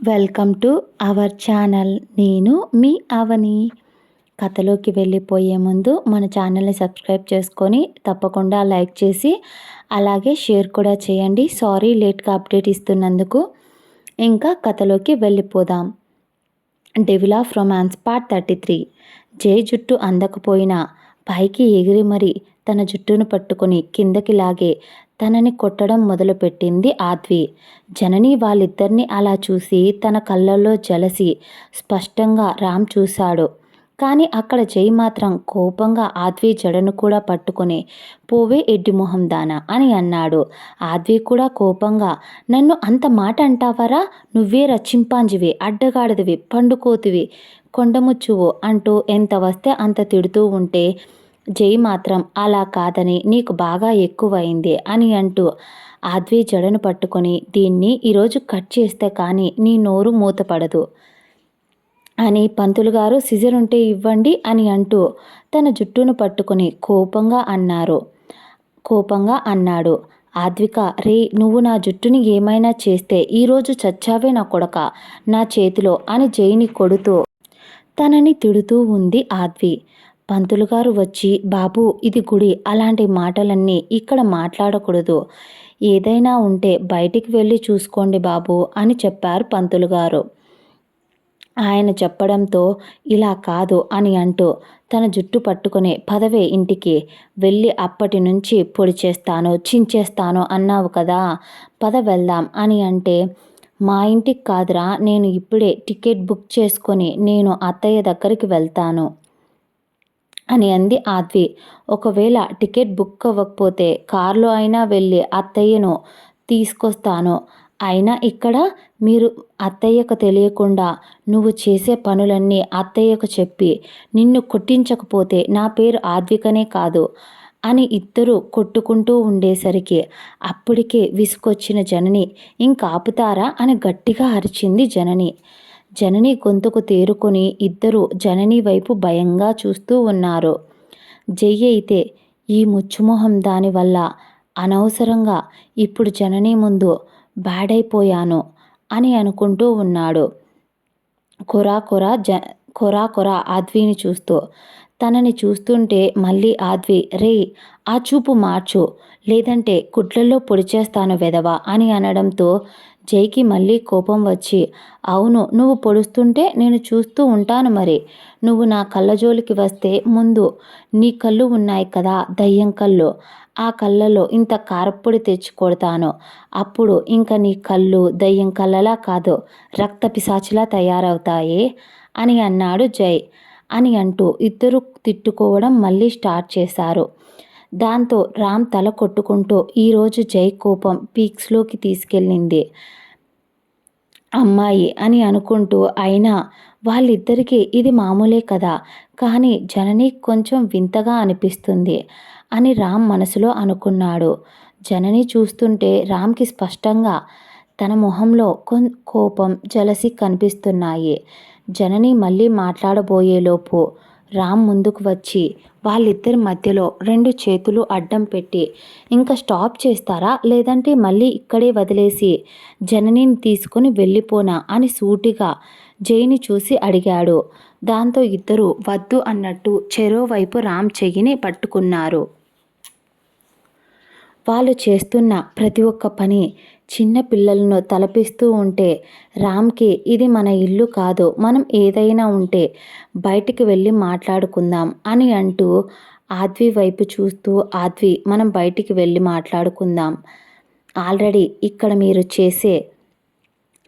Welcome to our channel. నేను మీ అవని. కథలోకి వెళ్ళిపోయే ముందు మన ఛానల్ని సబ్స్క్రైబ్ చేసుకొని తప్పకుండా లైక్ చేసి అలాగే షేర్ కూడా చేయండి. సారీ లేట్గా అప్డేట్ ఇస్తున్నందుకు ఇంకా కథలోకి వెళ్ళిపోదాం. Devil of romance part thirty three. జై జుట్టు అందకపోయినా పైకి ఎగిరి మరి తన జుట్టును పట్టుకొని కిందకి లాగే తనని కొట్టడం మొదలుపెట్టింది ఆద్వి. జనని వాళ్ళిద్దరిని అలా చూసి తన కళ్ళల్లో జలసి స్పష్టంగా రామ్ చూశాడు. కానీ అక్కడ జై మాత్రం కోపంగా ఆద్వి జడను కూడా పట్టుకుని పోవే ఎడ్డి మొహం దానా అని అన్నాడు. ఆద్వి కూడా కోపంగా నన్ను అంత మాట అంటావరా? నువ్వే రచింపాంజివి అడ్డగాడిదివి పండుకోతివి కొండముచ్చువు అంటూ ఎంత వస్తే అంత తిడుతూ ఉంటే జై మాత్రం అలా కాదని నీకు బాగా ఎక్కువైంది అని అంటూ ఆద్వి జడను పట్టుకొని దీన్ని ఈరోజు కట్ చేస్తే కానీ నీ నోరు మూతపడదు అని పంతులు గారు సిజర్ ఉంటే ఇవ్వండి అని అంటూ తన జుట్టును పట్టుకొని కోపంగా అన్నారు. కోపంగా అన్నాడు. ఆద్విక రే నువ్వు నా జుట్టుని ఏమైనా చేస్తే ఈరోజు చచ్చావే నా కొడక నా చేతిలో అని జైని కొడుతూ తనని తిడుతూ ఉంది ఆద్వి. పంతులు గారు వచ్చి బాబు ఇది గుడి. అలాంటి మాటలన్నీ ఇక్కడ మాట్లాడకూడదు. ఏదైనా ఉంటే బయటికి వెళ్ళి చూసుకోండి బాబు అని చెప్పారు పంతులు గారు ఆయన చెప్పడంతో ఇలా కాదు అని అంటూ తన జుట్టు పట్టుకుని పదవే ఇంటికి. వెళ్ళి అప్పటి నుంచి పొడి చేస్తాను చించేస్తాను అన్నావు కదా. పద వెళ్దాం అని అంటే మా ఇంటికి కాదురా నేను ఇప్పుడే టికెట్ బుక్ చేసుకొని నేను అత్తయ్య దగ్గరికి వెళ్తాను. అని అంది ఆద్వి ఒకవేళ టికెట్ బుక్ అవ్వకపోతే కారులో అయినా వెళ్ళి అత్తయ్యను తీసుకొస్తాను. అయినా ఇక్కడ మీరు అత్తయ్యకు తెలియకుండా నువ్వు చేసే పనులన్నీ అత్తయ్యకు చెప్పి నిన్ను కొట్టించకపోతే నా పేరు ఆద్వికనే కాదు అని ఇద్దరు కొట్టుకుంటూ ఉండేసరికి అప్పటికే విసుకొచ్చిన జనని ఇంకాపుతారా అని గట్టిగా అరిచింది జనని. జనని గొంతుకు తేరుకొని ఇద్దరు జనని వైపు భయంగా చూస్తూ ఉన్నారు. జయ్య అయితే ఈ ముచ్చుమొహం దానివల్ల అనవసరంగా ఇప్పుడు జనని ముందు బ్యాడైపోయాను అని అనుకుంటూ ఉన్నాడు. కొరా కొరా జ కొరా కొరా ఆద్విని చూస్తూ తనని చూస్తుంటే మళ్ళీ ఆద్వి రే ఆ చూపు మార్చు లేదంటే కుట్లలో పొడిచేస్తాను వెదవా అని అనడంతో జైకి మళ్ళీ కోపం వచ్చి అవును నువ్వు పొడుస్తుంటే నేను చూస్తూ ఉంటాను మరి. నువ్వు నా కళ్ళజోలికి వస్తే ముందు నీ కళ్ళు ఉన్నాయి కదా దయ్యం కళ్ళు. ఆ కళ్ళలో ఇంత కారప్పొడి తెచ్చి కొడతాను అప్పుడు ఇంకా నీ కళ్ళు దయ్యం కళ్ళలా కాదు రక్త పిశాచిలా తయారవుతాయి? అని అన్నాడు జై. అని అంటూ ఇద్దరు తిట్టుకోవడం మళ్ళీ స్టార్ట్ చేశారు. దాంతో రామ్ తల కొట్టుకుంటూ ఈరోజు జై కోపం పీక్స్లోకి తీసుకెళ్ళింది. అమ్మాయి అని అనుకుంటూ అయినా వాళ్ళిద్దరికీ ఇది మామూలే కదా కానీ జనని కొంచెం వింతగా అనిపిస్తుంది అని రామ్ మనసులో అనుకున్నాడు. జనని చూస్తుంటే రామ్కి స్పష్టంగా తన మొహంలో కొ కోపం జలసి కనిపిస్తున్నాయి. జనని మళ్ళీ మాట్లాడబోయేలోపు రామ్ ముందుకు వచ్చి వాళ్ళిద్దరి మధ్యలో రెండు చేతులు అడ్డం పెట్టి ఇంకా స్టాప్ చేస్తారా? లేదంటే మళ్ళీ ఇక్కడే వదిలేసి జననిని తీసుకుని వెళ్ళిపోనా? అని సూటిగా జైని చూసి అడిగాడు. దాంతో ఇద్దరు వద్దు అన్నట్టు చెరోవైపు రామ్ చెయ్యిని పట్టుకున్నారు. వాళ్ళు చేస్తున్న ప్రతి ఒక్క పని చిన్న పిల్లలను తలపిస్తూ ఉంటే రామ్కి ఇది మన ఇల్లు కాదు మనం ఏదైనా ఉంటే బయటికి వెళ్ళి మాట్లాడుకుందాం అని అంటూ ఆద్వి వైపు చూస్తూ ఆద్వి మనం బయటికి వెళ్ళి మాట్లాడుకుందాం. ఆల్రెడీ ఇక్కడ మీరు చేసే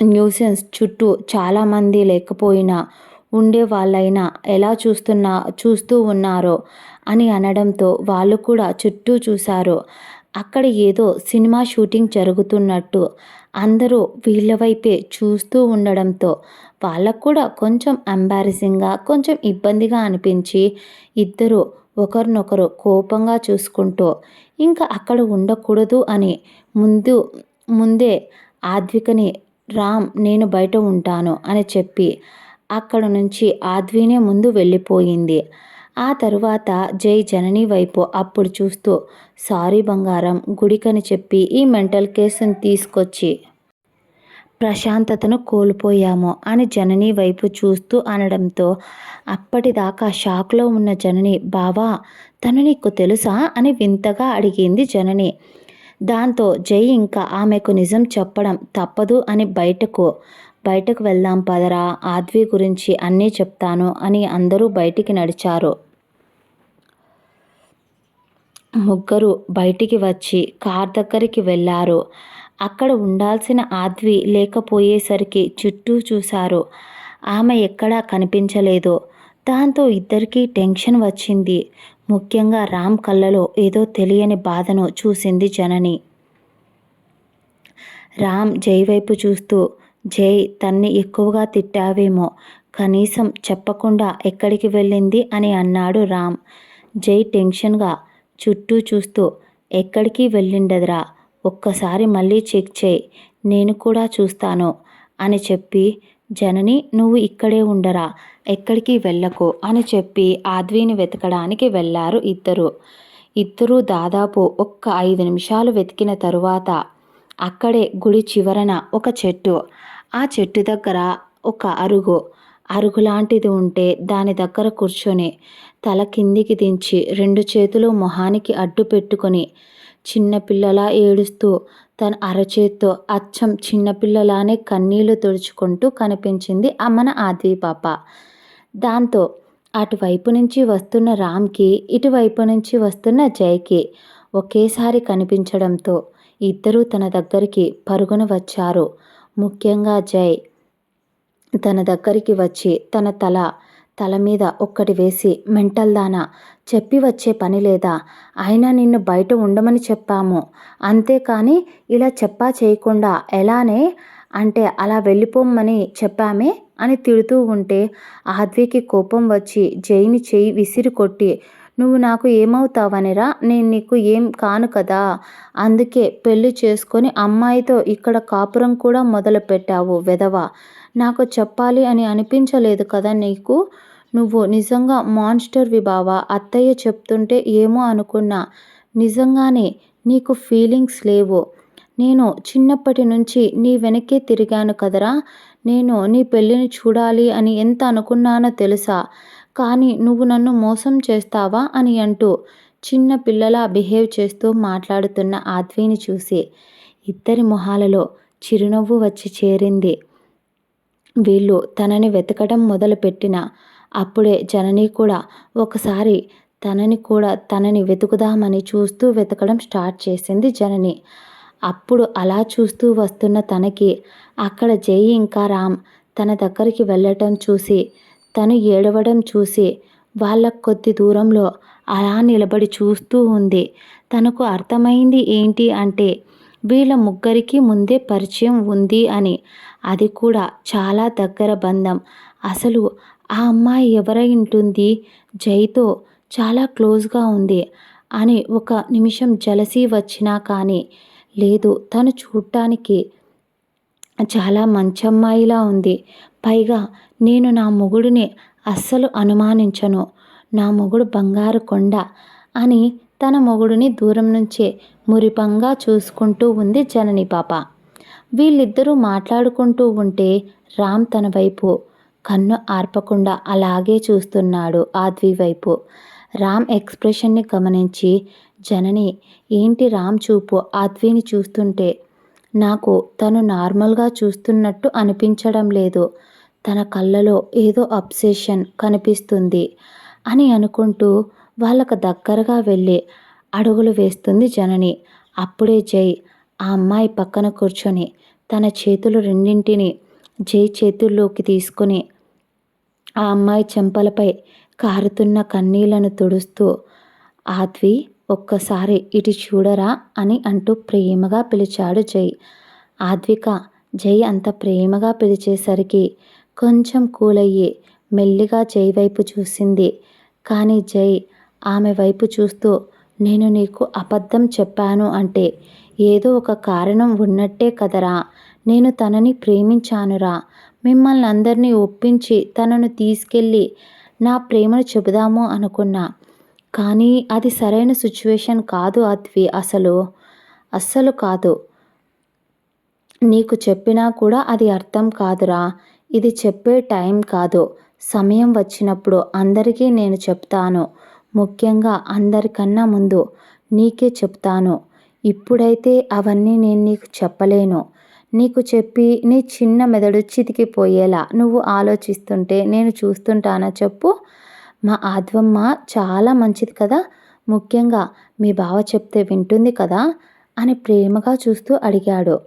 న్యూసెన్స్ చుట్టూ చాలామంది లేకపోయినా ఉండే వాళ్ళైనా ఎలా చూస్తున్నా చూస్తూ ఉన్నారో అని అనడంతో వాళ్ళు కూడా చుట్టూ చూశారు. అక్కడ ఏదో సినిమా షూటింగ్ జరుగుతున్నట్టు అందరూ వీళ్ళ వైపే చూస్తూ ఉండడంతో వాళ్ళకు కూడా కొంచెం ఎంబారసింగ్గా కొంచెం ఇబ్బందిగా అనిపించి ఇద్దరు ఒకరినొకరు కోపంగా చూసుకుంటూ ఇంకా అక్కడ ఉండకూడదు అని ముందు ముందే ఆద్వికని రామ్ నేను బయట ఉంటాను అని చెప్పి అక్కడ నుంచి ఆద్వినే ముందు వెళ్ళిపోయింది. ఆ తరువాత జై జనని వైపు అప్పుడు చూస్తూ సారీ బంగారం గుడికని చెప్పి ఈ మెంటల్ కేసుని తీసుకొచ్చి ప్రశాంతతను కోల్పోయాము అని జనని వైపు చూస్తూ అనడంతో అప్పటిదాకా షాక్లో ఉన్న జనని బావా తను నీకు తెలుసా? అని వింతగా అడిగింది జనని. దాంతో జై ఇంకా ఆమెకు నిజం చెప్పడం తప్పదు అని బయటకు బయటకు వెళ్దాం పదరా ఆద్వి గురించి అన్నీ చెప్తాను అని అందరూ బయటికి నడిచారు. ముగ్గురు బయటికి వచ్చి కార్ దగ్గరికి వెళ్ళారు. అక్కడ ఉండాల్సిన ఆద్వి లేకపోయేసరికి చుట్టూ చూశారు. ఆమె ఎక్కడా కనిపించలేదు. దాంతో ఇద్దరికీ టెన్షన్ వచ్చింది. ముఖ్యంగా రామ్ కళ్ళలో ఏదో తెలియని బాధను చూసింది జనని. రామ్ జై వైపు చూస్తూ జై తన్ని ఎక్కువగా తిట్టావేమో కనీసం చెప్పకుండా ఎక్కడికి వెళ్ళింది అని అన్నాడు రామ్. జై టెన్షన్గా చుట్టూ చూస్తూ ఎక్కడికి వెళ్ళిండదురా ఒక్కసారి మళ్ళీ చెక్ చేయి నేను కూడా చూస్తాను అని చెప్పి జనని నువ్వు ఇక్కడే ఉండరా? ఎక్కడికి వెళ్ళకు? అని చెప్పి ఆద్విని వెతకడానికి వెళ్ళారు ఇద్దరు. ఇద్దరూ దాదాపు ఒక్క ఐదు నిమిషాలు వెతికిన తరువాత అక్కడే గుడి చివరన ఒక చెట్టు. ఆ చెట్టు దగ్గర ఒక అరుగు. అరుగు లాంటిది ఉంటే దాని దగ్గర కూర్చొని తల కిందికి దించి రెండు చేతులు మొహానికి అడ్డు పెట్టుకొని చిన్నపిల్లలా ఏడుస్తూ తన అరచేత్తో అచ్చం చిన్నపిల్లలానే కన్నీళ్ళు తుడుచుకుంటూ కనిపించింది అమ్మన ఆద్వి పాప. దాంతో అటువైపు నుంచి వస్తున్న రామ్కి ఇటువైపు నుంచి వస్తున్న జైకి ఒకేసారి కనిపించడంతో ఇద్దరూ తన దగ్గరికి పరుగున వచ్చారు. ముఖ్యంగా జై తన దగ్గరికి వచ్చి తన తల తల మీద ఒక్కటి వేసి మెంటల్ దానా చెప్పి వచ్చే పని లేదా? అయినా నిన్ను బయట ఉండమని చెప్పాము. అంతేకాని ఇలా చెప్పా చేయకుండా ఎలానే? అంటే అలా వెళ్ళిపోమ్మని చెప్పామే అని తిడుతూ ఉంటే ఆద్వికి కోపం వచ్చి జైని చేయి విసిరి కొట్టి నువ్వు నాకు ఏమవుతావనిరా? నేను నీకు ఏం కాను కదా? అందుకే పెళ్ళి చేసుకొని అమ్మాయితో ఇక్కడ కాపురం కూడా మొదలు పెట్టావు వెధవ? నాకు చెప్పాలి అని అనిపించలేదు కదా నీకు? నువ్వు నిజంగా మాన్స్టర్వి బావా? అత్తయ్య చెప్తుంటే ఏమో అనుకున్నా. నిజంగానే నీకు ఫీలింగ్స్ లేవు. నేను చిన్నప్పటి నుంచి నీ వెనకే తిరిగాను కదరా. నేను నీ పెళ్ళిని చూడాలి అని ఎంత అనుకున్నానో తెలుసా? కానీ నువ్వు నన్ను మోసం చేస్తావా అని అంటూ చిన్న పిల్లలా బిహేవ్ చేస్తూ మాట్లాడుతున్న ఆద్విని చూసి ఇద్దరి మొహాలలో చిరునవ్వు వచ్చి చేరింది. వీళ్ళు తనని వెతకడం మొదలుపెట్టిన అప్పుడే జనని కూడా ఒకసారి తనని కూడా తనని వెతుకుదామని చూస్తూ వెతకడం స్టార్ట్ చేసింది జనని. అప్పుడు అలా చూస్తూ వస్తున్న తనకి అక్కడ జై ఇంకా రామ్ తన దగ్గరికి వెళ్ళటం చూసి తను ఏడవడం చూసి వాళ్ళ కొద్ది దూరంలో అలా నిలబడి చూస్తూ ఉంది. తనకు అర్థమైంది ఏంటి అంటే వీళ్ళ ముగ్గురికి ముందే పరిచయం ఉంది అని. అది కూడా చాలా దగ్గర బంధం. అసలు ఆ అమ్మాయి ఎవరై ఉంటుంది? జైతో చాలా క్లోజ్గా ఉంది అని ఒక నిమిషం జలసి వచ్చినా కానీ లేదు తను చూడటానికి చాలా మంచి అమ్మాయిలా ఉంది. పైగా నేను నా మొగుడిని అస్సలు అనుమానించను. నా మొగుడు బంగారు కొండ అని తన మొగుడిని దూరం నుంచే మురిపంగా చూసుకుంటూ ఉంది జనని పాప. వీళ్ళిద్దరూ మాట్లాడుకుంటూ ఉంటే రామ్ తన వైపు కన్ను ఆర్పకుండా అలాగే చూస్తున్నాడు ఆద్వి వైపు రామ్ ఎక్స్ప్రెషన్ని గమనించి జనని ఏంటి రామ్ చూపు? ఆద్విని చూస్తుంటే నాకు తను నార్మల్గా చూస్తున్నట్టు అనిపించడం లేదు. తన కళ్ళలో ఏదో అబ్సెషన్ కనిపిస్తుంది అని అనుకుంటూ వాళ్ళకు దగ్గరగా వెళ్ళి అడుగులు వేస్తుంది జనని. అప్పుడే జై ఆ అమ్మాయి పక్కన కూర్చొని తన చేతులు రెండింటిని జై చేతుల్లోకి తీసుకొని ఆ అమ్మాయి చెంపలపై కారుతున్న కన్నీళ్ళను తుడుస్తూ ఆద్వి ఒక్కసారి ఇటు చూడరా అని అంటూ ప్రేమగా పిలిచాడు జై. ఆద్విక జై అంత ప్రేమగా పిలిచేసరికి కొంచెం కూలయ్యి మెల్లిగా జై వైపు చూసింది. కానీ జై ఆమె వైపు చూస్తూ నేను నీకు అబద్ధం చెప్పాను అంటే ఏదో ఒక కారణం ఉన్నట్టే కదరా. నేను తనని ప్రేమించానురా. మిమ్మల్ని అందరినీ ఒప్పించి తనను తీసుకెళ్ళి నా ప్రేమను చెబుదాము అనుకున్నా. కానీ అది సరైన సిచ్యువేషన్ కాదు అద్వి అసలు. అస్సలు కాదు. నీకు చెప్పినా కూడా అది అర్థం కాదురా. ఇది చెప్పే టైం కాదు. సమయం వచ్చినప్పుడు అందరికీ నేను చెప్తాను. ముఖ్యంగా అందరికన్నా ముందు నీకే చెప్తాను. ఇప్పుడైతే అవన్నీ నేను నీకు చెప్పలేను. నీకు చెప్పి నీ చిన్న మెదడు చితికిపోయేలా నువ్వు ఆలోచిస్తుంటే నేను చూస్తుంటానా చెప్పు? మా ఆద్వమ్మ చాలా మంచిది కదా? ముఖ్యంగా మీ బావ చెప్తే వింటుంది కదా? అని ప్రేమగా చూస్తూ అడిగాడు.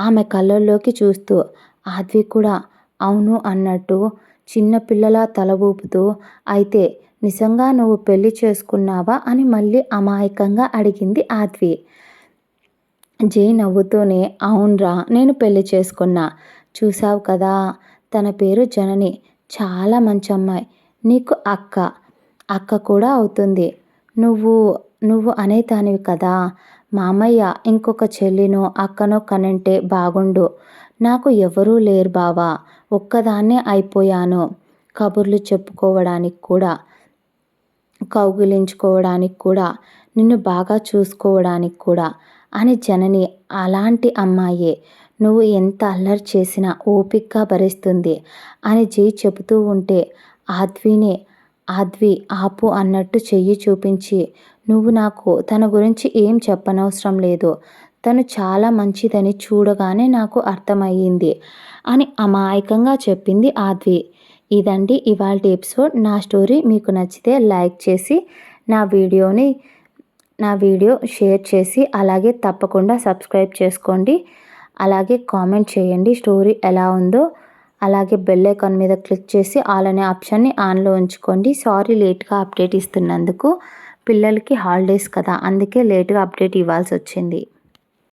ఆమె కళ్ళల్లోకి చూస్తూ ఆద్వి కూడా అవును అన్నట్టు చిన్నపిల్లల తల ఊపుతూ అయితే నిజంగా నువ్వు పెళ్ళి చేసుకున్నావా అని మళ్ళీ అమాయకంగా అడిగింది ఆద్వి. జై నవ్వుతూనే అవునరా నేను పెళ్ళి చేసుకున్నా. చూసావు కదా తన పేరు జనని. చాలా మంచి అమ్మాయి. నీకు అక్క. అక్క కూడా అవుతుంది. నువ్వు నువ్వు అనేదానివి కదా. మామయ్య ఇంకొక చెల్లినో అక్కనో కనంటే బాగుండు. నాకు ఎవరూ లేరు బావా. ఒక్కదాన్నే అయిపోయాను. కబుర్లు చెప్పుకోవడానికి కూడా కౌగిలించుకోవడానికి కూడా నిన్ను బాగా చూసుకోవడానికి కూడా అని జనని అలాంటి అమ్మాయే నువ్వు ఎంత అల్లరి చేసినా ఓపికగా భరిస్తుంది అని జై చెబుతూ ఉంటే ఆద్వినే ఆద్వి ఆపు అన్నట్టు చెయ్యి చూపించి నువ్వు నాకు తన గురించి ఏం చెప్పనవసరం లేదు తను చాలా మంచిదని చూడగానే నాకు అర్థమయ్యింది అని అమాయకంగా చెప్పింది ఆద్వి. ఇదండి ఇవాళ ఎపిసోడ్ నా స్టోరీ మీకు నచ్చితే లైక్ చేసి నా వీడియోని నా వీడియో షేర్ చేసి అలాగే తప్పకుండా సబ్స్క్రైబ్ చేసుకోండి. అలాగే కామెంట్ చేయండి స్టోరీ ఎలా ఉందో. అలాగే బెల్ ఐకాన్ మీద క్లిక్ చేసి ఆల్ అనే ఆప్షన్ని ఆన్లో ఉంచుకోండి. సారీ లేట్గా అప్డేట్ ఇస్తున్నందుకు. పిల్లలకి హాలిడేస్ కదా అందుకే లేట్గా అప్డేట్ ఇవ్వాల్సి వచ్చింది.